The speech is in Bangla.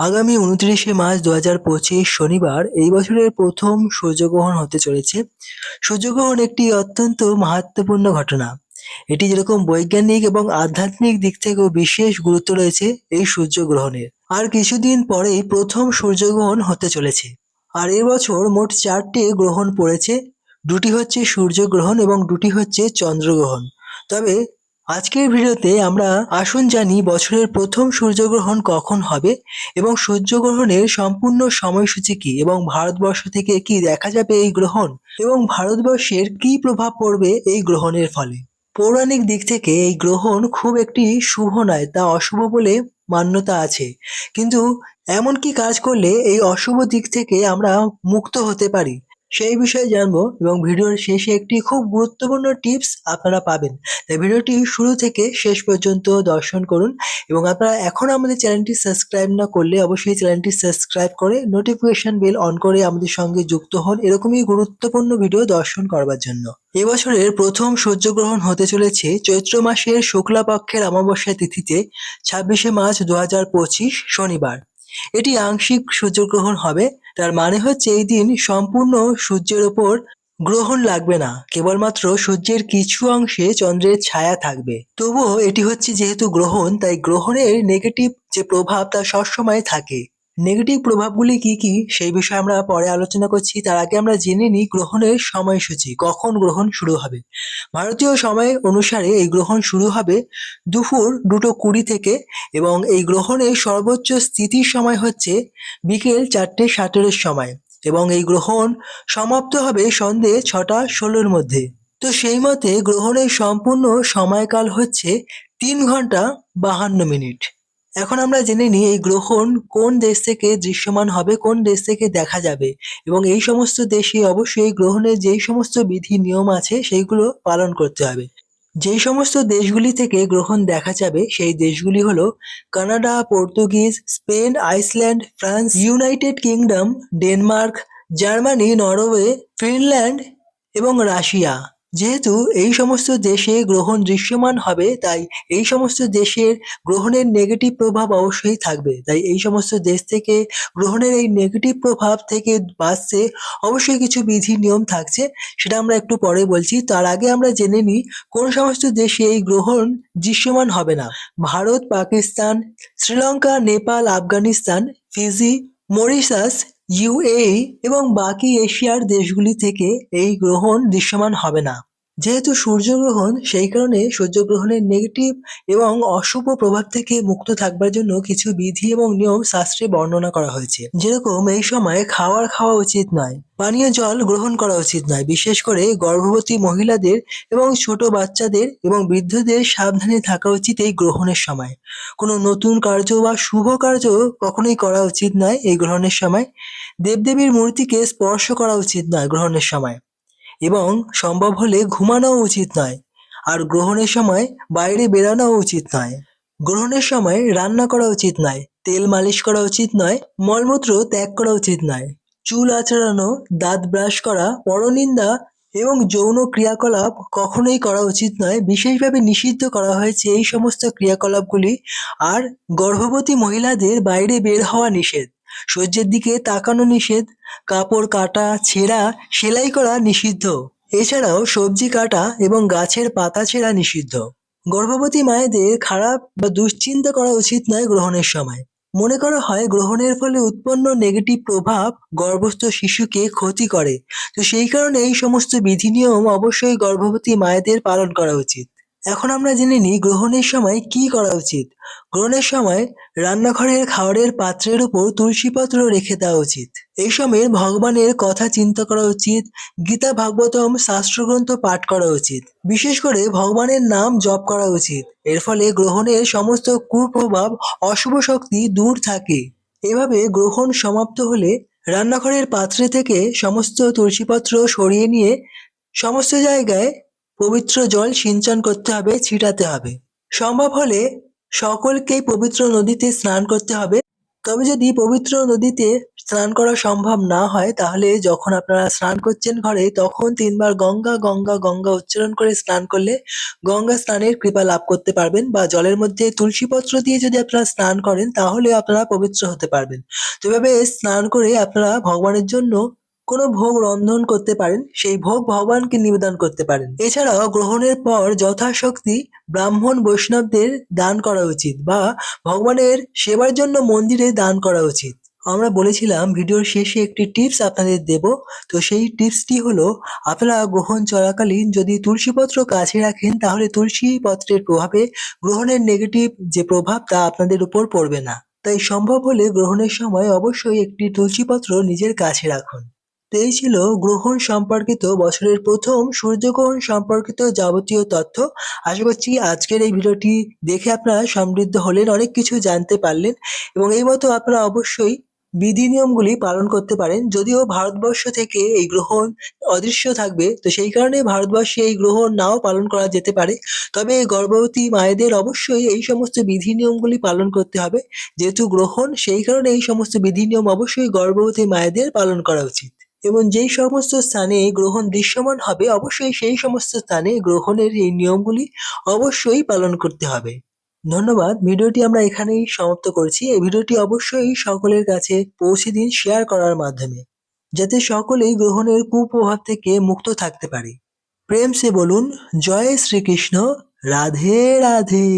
আগামী উনত্রিশে মার্চ দু হাজার পঁচিশ শনিবার এই বছরের প্রথম সূর্যগ্রহণ হতে চলেছে। সূর্যগ্রহণ একটি অত্যন্ত মাহাত্ম্যপূর্ণ ঘটনা। এটি যেরকম বৈজ্ঞানিক এবং আধ্যাত্মিক দিক থেকেও বিশেষ গুরুত্ব রয়েছে এই সূর্যগ্রহণের। আর কিছুদিন পরেই প্রথম সূর্যগ্রহণ হতে চলেছে। আর এবছর মোট চারটে গ্রহণ পড়েছে। দুটি হচ্ছে সূর্যগ্রহণ এবং দুটি হচ্ছে চন্দ্রগ্রহণ। তবে আজকের ভিডিওতে আমরা আসুন জানি বছরের প্রথম সূর্যগ্রহণ কখন হবে এবং সূর্যগ্রহণের সম্পূর্ণ সময়সূচি কি এবং ভারতবর্ষ থেকে কি দেখা যাবে এই গ্রহণ এবং ভারতবর্ষের কি প্রভাব পড়বে এই গ্রহণের ফলে? পৌরাণিক দিক থেকে এই গ্রহণ খুব একটি শুভ নয়, তা অশুভ বলে মান্যতা আছে। কিন্তু এমন কি কাজ করলে এই অশুভ দিক থেকে আমরা মুক্ত হতে পারি। সেই বিষয়ে জানব এবং ভিডিওর শেষে একটি খুব গুরুত্বপূর্ণ টিপস আপনারা পাবেন। তাই ভিডিওটি শুরু থেকে শেষ পর্যন্ত দর্শন করুন এবং আপনারা এখন আমাদের চ্যানেলটি সাবস্ক্রাইব না করলে অবশ্যই চ্যানেলটি সাবস্ক্রাইব করে নোটিফিকেশন বেল অন করে আমাদের সঙ্গে যুক্ত হন এরকমই গুরুত্বপূর্ণ ভিডিও দর্শন করবার জন্য। এবছরের প্রথম সূর্যগ্রহণ হতে চলেছে চৈত্র মাসের শুক্লা পক্ষের অমাবস্যা তিথিতে, ছাব্বিশে মার্চ দু হাজার পঁচিশ শনিবার। এটি আংশিক সূর্যগ্রহণ হবে তার মানে হচ্ছে এই দিন সম্পূর্ণ সূর্যের ওপর গ্রহণ লাগবে না। কেবলমাত্র সূর্যের কিছু অংশে চন্দ্রের ছায়া থাকবে। তবুও এটি হচ্ছে যেহেতু গ্রহণ, তাই গ্রহণের নেগেটিভ যে প্রভাব তা সবসময় থাকে। নেগেটিভ প্রভাবগুলি কি কি? সেই বিষয়ে আমরা পরে আলোচনা করছি। তার আগে আমরা জেনে নিই গ্রহণের সময়সূচি, কখন গ্রহণ শুরু হবে। ভারতীয় সময় অনুসারে এই গ্রহণ শুরু হবে দুপুর দুটো কুড়ি থেকে এবং এই গ্রহণের সর্বোচ্চ স্থিতির সময় হচ্ছে বিকেল চারটে সতেরোর সময় এবং এই গ্রহণ সমাপ্ত হবে সন্ধে ছটা ষোলোর মধ্যে। তো সেই মতে গ্রহণের সম্পূর্ণ সময়কাল হচ্ছে তিন ঘণ্টা বাহান্ন মিনিট। এখন আমরা জেনে নিই এই গ্রহণ কোন দেশ থেকে দৃশ্যমান হবে, কোন দেশ থেকে দেখা যাবে। এবং এই সমস্ত দেশে অবশ্যই এই গ্রহণের যেই সমস্ত বিধি, নিয়ম আছে, সেইগুলো পালন করতে হবে। যেই সমস্ত দেশগুলি থেকে গ্রহণ দেখা যাবে, সেই দেশগুলি হলো Canada, Portuguese, Spain, Iceland, France, United Kingdom, Denmark, Germany, Norway, Finland এবং রাশিয়া। যেহেতু এই সমস্ত দেশে গ্রহণ দৃশ্যমান হবে, তাই এই সমস্ত দেশের গ্রহণের নেগেটিভ প্রভাব অবশ্যই থাকবে। তাই এই সমস্ত দেশ থেকে গ্রহণের এই নেগেটিভ প্রভাব থেকে বাঁচতে অবশ্যই কিছু বিধি নিয়ম থাকছে, সেটা আমরা একটু পরে বলছি। তার আগে আমরা জেনে নিই, কোন সমস্ত দেশে এই গ্রহণ দৃশ্যমান হবে না? Bharat, Pakistan, Sri Lanka, Nepal, Afghanistan, Fiji, Mauritius UAE এবং বাকি এশিয়ার দেশগুলি থেকে এই গ্রহণ দৃশ্যমান হবে না। যেহেতু সূর্যগ্রহণ, সেই কারণে সূর্যগ্রহণের নেগেটিভ এবং অশুভ প্রভাব থেকে মুক্ত থাকবার জন্য কিছু বিধি এবং নিয়ম শাস্ত্রে বর্ণনা করা হয়েছে। যেরকম এই সময় খাওয়ার খাওয়া উচিত নয়, পানীয় জল গ্রহণ করা উচিত নয়, বিশেষ করে গর্ভবতী মহিলাদের এবং ছোট বাচ্চাদের এবং বৃদ্ধদের সাবধানে থাকা উচিত এই গ্রহণের সময়। কোনো নতুন কার্য বা শুভ কার্য কখনোই করা উচিত নয় এই গ্রহণের সময়। দেবদেবীর মূর্তিকে স্পর্শ করা উচিত নয় গ্রহণের সময়। এবং সম্ভব হলে ঘুমানো উচিত নয় আর গ্রহণের সময় বাইরে বেরানোও উচিত নয়। গ্রহণের সময় রান্না করা উচিত নয়, তেল মালিশ করা উচিত নয়, মলমূত্র ত্যাগ করা উচিত নয়। চুল আঁচড়ানো, দাঁত ব্রাশ করা, পরনিন্দা এবং যৌন ক্রিয়াকলাপ কখনোই করা উচিত নয়। বিশেষভাবে নিষিদ্ধ করা হয়েছে এই সমস্ত ক্রিয়াকলাপগুলি। আর গর্ভবতী মহিলাদের বাইরে বের হওয়া নিষেধ। সূর্যের দিকে তাকানো নিষেধ, কাপড় কাটা, ছেঁড়া, সেলাই করা নিষিদ্ধ। এছাড়াও সবজি কাটা এবং গাছের পাতা ছেঁড়া নিষিদ্ধ। গর্ভবতী মায়েদের খারাপ বা দুশ্চিন্তা করা উচিত নয় গ্রহণের সময়। মনে করা হয় গ্রহণের ফলে উৎপন্ন নেগেটিভ প্রভাব গর্ভস্থ শিশুকে ক্ষতি করে। তো সেই কারণে এই সমস্ত বিধি নিয়ম অবশ্যই গর্ভবতী মায়েদের পালন করা উচিত। এখন আমরা জেনে নিই গ্রহণের সময় কি করা উচিত। গ্রহণের সময় রান্নাঘরের খাবারের পাত্রের উপর তুলসীপত্র রেখে দেওয়া উচিত। এই সময় ভগবানের কথা চিন্তা করা উচিত, গীতা ভাগবতম শাস্ত্রগ্রন্থ পাঠ করা উচিত। বিশেষ করে ভগবানের নাম জপ করা উচিত। এর ফলে গ্রহণের সমস্ত কুপ্রভাব, অশুভ শক্তি দূর থাকে। এভাবে গ্রহণ সমাপ্ত হলে রান্নাঘরের পাত্রে থেকে সমস্ত তুলসীপত্র সরিয়ে নিয়ে সমস্ত জায়গায় পবিত্র জল সিঞ্চন করতে হবে, ছিটাতে হবে। সম্ভব হলে সকলকেই পবিত্র নদীতে স্নান করতে হবে। তবে যদি পবিত্র নদীতে স্নান করা সম্ভব না হয়, তাহলে যখন আপনারা স্নান করছেন ঘরে, তখন তিনবার গঙ্গা গঙ্গা গঙ্গা উচ্চারণ করে স্নান করলে গঙ্গা স্নানের কৃপা লাভ করতে পারবেন বা জলের মধ্যে তুলসী পত্র দিয়ে যদি আপনারা স্নান করেন তাহলে আপনারা পবিত্র হতে পারবেন। তো এভাবে স্নান করে আপনারা ভগবানের জন্য কোনো ভোগ রন্ধন করতে পারেন, সেই ভোগ ভগবানকে নিবেদন করতে পারেন। এছাড়াও গ্রহণের পর যথাশক্তি ব্রাহ্মণ বৈষ্ণবদের দান করা উচিত বা ভগবানের সেবার জন্য মন্দিরে দান করা উচিত। আমরা বলেছিলাম, ভিডিওর শেষে একটি টিপস আপনাদের দেব। তো সেই টিপসটি হলো, আপনারা গ্রহণ চলাকালীন যদি তুলসীপত্র কাছে রাখেন, তাহলে তুলসী পত্রের প্রভাবে গ্রহণের নেগেটিভ যে প্রভাব, তা আপনাদের উপর পড়বে না। তাই সম্ভব হলে গ্রহণের সময় অবশ্যই একটি তুলসীপত্র নিজের কাছে রাখুন। তো এই ছিল গ্রহণ সম্পর্কিত বছরের প্রথম সূর্যগ্রহণ সম্পর্কিত যাবতীয় তথ্য। আশা করছি আজকের এই ভিডিওটি দেখে আপনারা সমৃদ্ধ হলেন, অনেক কিছু জানতে পারলেন এবং এই মতো আপনারা অবশ্যই বিধি নিয়মগুলি পালন করতে পারেন। যদিও ভারতবর্ষ থেকে এই গ্রহণ অদৃশ্য থাকবে, তো সেই কারণে ভারতবর্ষে এই গ্রহণ নাও পালন করা যেতে পারে। তবে গর্ভবতী মায়েদের অবশ্যই এই সমস্ত বিধি নিয়মগুলি পালন করতে হবে। যেহেতু গ্রহণ, সেই কারণে এই সমস্ত বিধি নিয়ম অবশ্যই গর্ভবতী মায়েদের পালন করা উচিত। এবং যেই সমস্ত স্থানে গ্রহণ দৃশ্যমান হবে, অবশ্যই সেই সমস্ত স্থানে গ্রহণের এই নিয়মগুলি অবশ্যই পালন করতে হবে। ধন্যবাদ, ভিডিওটি আমরা এখানেই সমাপ্ত করছি। এই ভিডিওটি অবশ্যই সকলের কাছে পৌঁছে দিন শেয়ার করার মাধ্যমে, যাতে সকলেই গ্রহণের কুপ্রভাব থেকে মুক্ত থাকতে পারে। প্রেম সে বলুন, জয় শ্রীকৃষ্ণ, রাধে রাধে।